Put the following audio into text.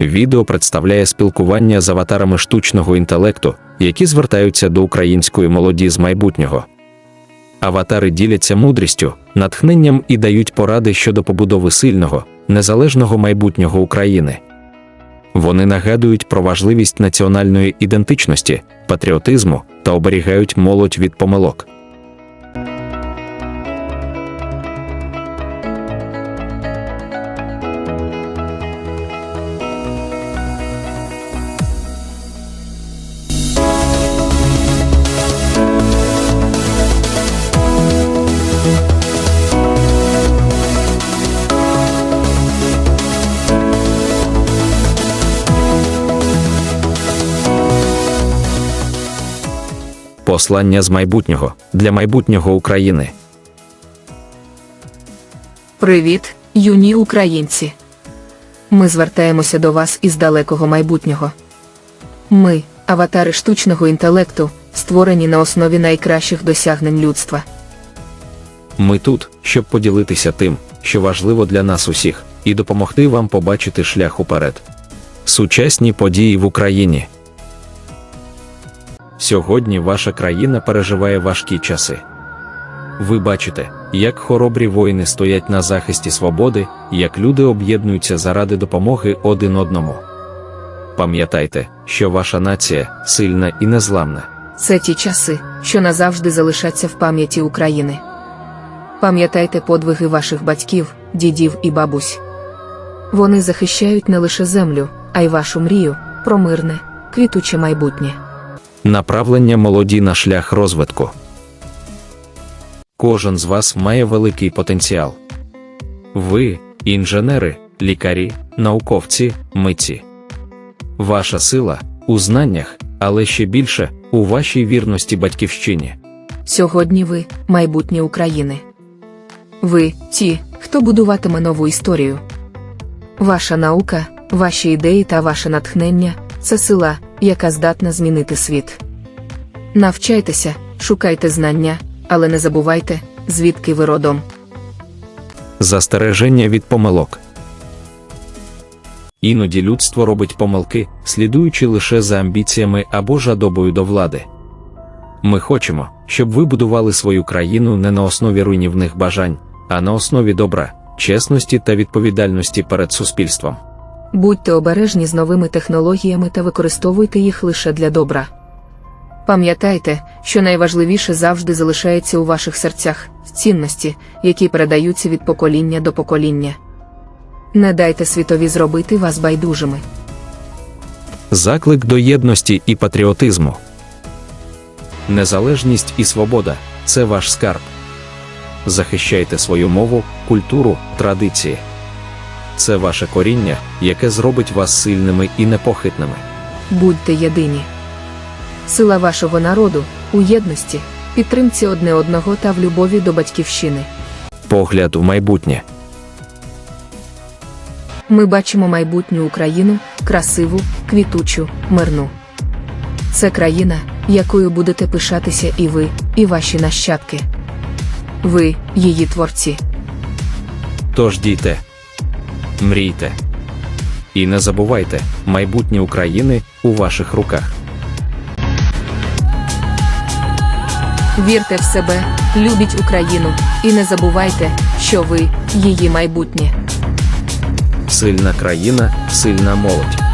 Відео представляє спілкування з аватарами штучного інтелекту, які звертаються до української молоді з майбутнього. Аватари діляться мудрістю, натхненням і дають поради щодо побудови сильного, незалежного майбутнього України. Вони нагадують про важливість національної ідентичності, патріотизму та оберігають молодь від помилок. Послання з майбутнього для майбутнього України. Привіт, юні українці. Ми звертаємося до вас із далекого майбутнього. Ми, аватари штучного інтелекту, створені на основі найкращих досягнень людства. Ми тут, щоб поділитися тим, що важливо для нас усіх, і допомогти вам побачити шлях уперед. Сучасні події в Україні. Сьогодні ваша країна переживає важкі часи. Ви бачите, як хоробрі воїни стоять на захисті свободи, як люди об'єднуються заради допомоги один одному. Пам'ятайте, що ваша нація сильна і незламна. Це ті часи, що назавжди залишаться в пам'яті України. Пам'ятайте подвиги ваших батьків, дідів і бабусь. Вони захищають не лише землю, а й вашу мрію про мирне, квітуче майбутнє. Направлення молоді на шлях розвитку. Кожен з вас має великий потенціал. Ви інженери, лікарі, науковці, митці. Ваша сила у знаннях, але ще більше у вашій вірності батьківщині. Сьогодні ви майбутнє України. Ви ті, хто будуватиме нову історію. Ваша наука, ваші ідеї та ваше натхнення це сила, яка здатна змінити світ. Навчайтеся, шукайте знання, але не забувайте, звідки ви родом. Застереження від помилок. Іноді людство робить помилки, слідуючи лише за амбіціями або жадобою до влади. Ми хочемо, щоб ви будували свою країну не на основі руйнівних бажань, а на основі добра, чесності та відповідальності перед суспільством. Будьте обережні з новими технологіями та використовуйте їх лише для добра. Пам'ятайте, що найважливіше завжди залишається у ваших серцях цінності, які передаються від покоління до покоління. Не дайте світові зробити вас байдужими. Заклик до єдності і патріотизму. Незалежність і свобода це ваш скарб. Захищайте свою мову, культуру, традиції. Це ваше коріння, яке зробить вас сильними і непохитними. Будьте єдині. Сила вашого народу у єдності, підтримці одне одного та в любові до батьківщини. Погляд у майбутнє. Ми бачимо майбутню Україну, красиву, квітучу, мирну. Це країна, якою будете пишатися і ви, і ваші нащадки. Ви, її творці. Тож дійте, мрійте. І не забувайте, майбутнє України у ваших руках. Вірте в себе, любіть Україну і не забувайте, що ви її майбутнє. Сильна країна, сильна молодь.